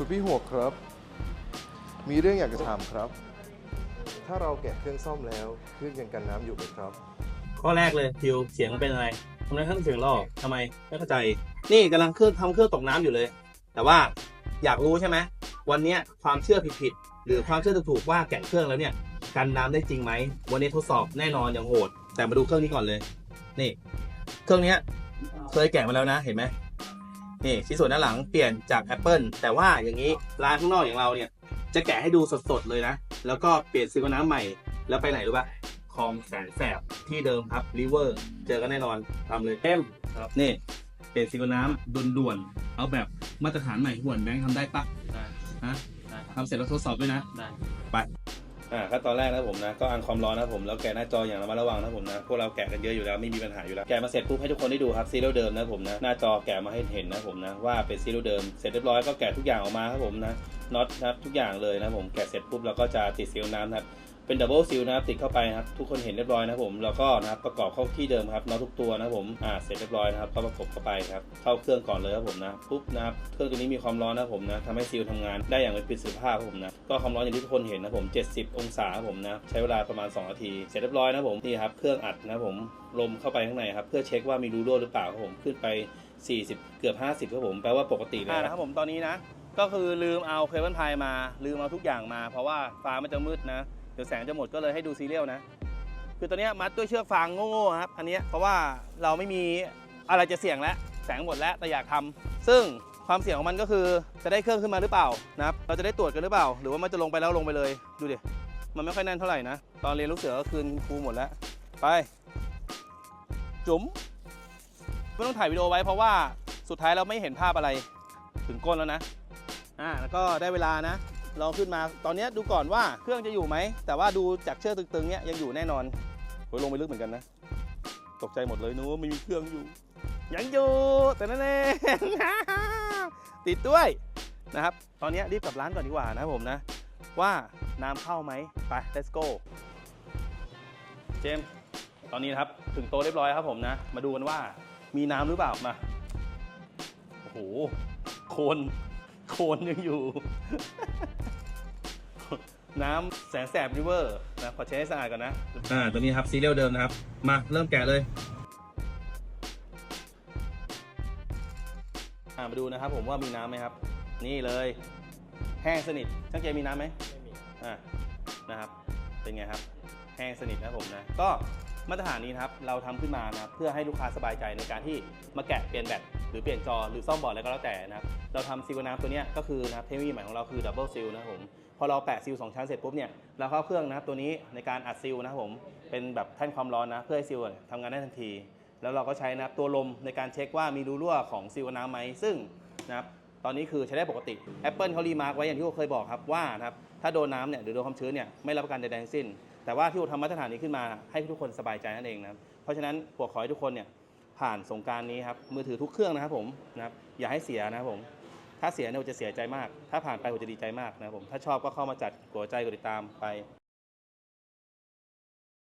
คุณพี่หัวครับ มีเรื่องอยากจะถามครับ ถ้าเราแกะเครื่องซ่อมแล้วเครื่องยังกันน้ำอยู่ไหมครับ ข้อแรกเลยทิวเสียงมันเป็นอะไรทำไมเครื่องเสียงหลอกทำไมไม่เข้าใจ นี่กำลังเครื่องทำเครื่องตกน้ำอยู่เลย แต่ว่าอยากรู้ใช่ไหมวันนี้ความเชื่อผิดๆหรือความเชื่อถูกๆว่าแกะเครื่องแล้วเนี่ยกันน้ำได้จริงไหมวันนี้ทดสอบแน่นอนอย่างโหด แต่มาดูเครื่องนี้ก่อนเลย นี่ เครื่องนี้เคยแกะมาแล้วนะเห็นไหม นี่ชิ้นส่วนด้านหลังเปลี่ยนจาก Apple แต่ว่าอย่างนี้ร้านข้างนอกอย่างเราเนี่ย จะแกะให้ดูสดๆเลยนะ แล้วก็เปลี่ยนซิลน้ำใหม่ แล้วไปไหนรู้ปะคลองแสนแสบที่เดิมครับริเวอร์เจอกันแน่นอนทำเลยเต็มครับนี่เปลี่ยนซิลน้ำด่วนๆเอาแบบมาตรฐานใหม่ห่วนแบงค์ทำได้ปะได้ฮะได้ครับทำเสร็จแล้วทดสอบด้วยนะได้ อ่าขั้นตอนแรกนะผมนะก็อันความร้อนนะผมแล้วแกะหน้าจออย่างระมัดระวังนะผมนะพวกเราแกะกันเยอะอยู่แล้วไม่มีปัญหาอยู่แล้วแกะมาเสร็จปุ๊บให้ทุกคนได้ดูครับซีรีส์เดิมนะผมนะหน้าจอแกะมาให้เห็นนะผมนะว่าเป็นซีรีส์เดิมเสร็จเรียบร้อยก็แกะทุกอย่างออกมาครับผมนะน็อตนะครับทุกอย่างเลยนะผมแกะเสร็จปุ๊บเราก็จะติดซีลน้ำนะครับ เป็นดับเบิลซีลนะครับติดเข้าไปนะครับทุกคนเห็นเรียบร้อยนะผมแล้วก็นะครับประกอบเข้าที่เดิมครับน็อตทุกตัวนะผมอ่าเสร็จเรียบร้อยนะครับก็ประกบเข้าไปครับเข้าเครื่องก่อนเลยครับผมนะปุ๊บนะครับเครื่องตัวนี้มีความร้อนนะผมนะทำให้ซีลทำงานได้อย่างเป็นประสิทธิภาพครับผมนะก็ความร้อนอย่างที่ทุกคนเห็นนะผม 70 องศาครับผมนะใช้เวลาประมาณ 2 นาที เสร็จเรียบร้อยนะผมนี่ครับเครื่องอัดนะผมลมเข้าไปข้างในครับเพื่อเช็คว่ามีรูรั่วหรือเปล่าครับผมขึ้นไป 40 เกือบ 50ครับผมแปลว่าปกติเลยนะครับผมตอนนี้นะก็คือลืมเอาเคเบิลไพมาลืมเอาทุกอย่างมา เพราะว่าฟ้ามันจะมืดนะ ดี๋ยวแสงจะหมดก็เลยให้ดูซีเรียลนะ คือตอนนี้มัดด้วยเชือกฟางโง่ๆครับ อันนี้เพราะว่าเราไม่มีอะไรจะเสี่ยงแล้ว แสงหมดแล้วแต่อยากทำซึ่งความเสี่ยงของมันก็คือจะได้เครื่องขึ้นมาหรือเปล่านะครับ เราจะได้ตรวจกันหรือเปล่า หรือว่ามันจะลงไปแล้วลงไปเลย ดูดิ มันไม่ค่อยแน่นเท่าไหร่นะ ตอนเรียนลูกเสือก็คืนครูหมดแล้ว ไป จุ๋มไม่ต้องถ่ายวิดีโอไว้เพราะว่าสุดท้ายเราไม่เห็นภาพอะไร ถึงก้นแล้วนะ อ่า แล้วก็ได้เวลานะ ลองขึ้นมาตอนนี้ดูก่อนว่าเครื่องจะอยู่ไหม แต่ว่าดูจากเชือกตึงๆเนี้ยยังอยู่แน่นอนโอ้ยลงไปลึกเหมือนกันนะ ตกใจหมดเลยนึกว่าไม่มีเครื่องอยู่ ยังอยู่แต่นั่นเองติดด้วยนะครับ ตอนนี้รีบกลับร้านก่อนดีกว่านะผมนะ ว่าน้ำเข้าไหมไป let's go เจมส์ตอนนี้นะครับถึงโตเรียบร้อยครับผมนะ มาดูกันว่ามีน้ำหรือเปล่ามาโอ้โหโคนโคนยังอยู่ น้ำแสนแสบริเวอร์นะขอเช็ดให้สะอาดก่อนนะ อ่าตัวนี้ครับซีเรียลเดิมนะครับ มาเริ่มแกะเลยอ่ามาดูนะครับผมว่ามีน้ำไหมครับ นี่เลย แห้งสนิทช่างเจมีน้ำไหมไม่มีอ่านะครับเป็นไงครับ แห้งสนิทนะครับผมนะ ก็มาตรฐานนี้นะครับเราทำขึ้นมานะครับเพื่อให้ลูกค้าสบายใจในการที่มาแกะเปลี่ยนแบตหรือเปลี่ยนจอหรือซ่อมบอร์ดอะไรก็แล้วแต่นะครับเราทำซีลน้ำตัวเนี้ยก็คือนะครับเทคโนโลยีใหม่ของเราคือดับเบิลซีลนะครับผม พอเราแปะซีลสองชั้นเสร็จปุ๊บเนี่ยเราเข้าเครื่องนะครับตัวนี้ในการอัดซีลนะครับผมเป็นแบบแท่นความร้อนนะเพื่อให้ซีลทำงานได้ทันที แล้วเราก็ใช้นะครับตัวลมในการเช็คว่ามีรูรั่วของซีลน้ำไหมซึ่งนะครับตอนนี้คือใช้ได้ปกติ Apple เขารีมาร์กไว้อย่างที่ผมเคยบอกครับว่านะครับถ้าโดนน้ำเนี่ยหรือโดนความชื้นเนี่ยไม่รับประกันใดๆทั้งสิ้น แต่ว่าที่ผมทำมาตรฐานนี้ขึ้นมาให้ทุกคนสบายใจนั่นเองนะครับเพราะฉะนั้นผมขอให้ทุกคนเนี่ยผ่านสงการนี้ครับมือถือทุกเครื่องนะครับผมนะครับอย่าให้เสียนะครับผม ถ้าเสียเนี่ยผมจะเสียใจมาก ถ้าผ่านไปผมจะดีใจมากนะครับผม ถ้าชอบก็เข้ามาจัดหัวใจกดติดตามไป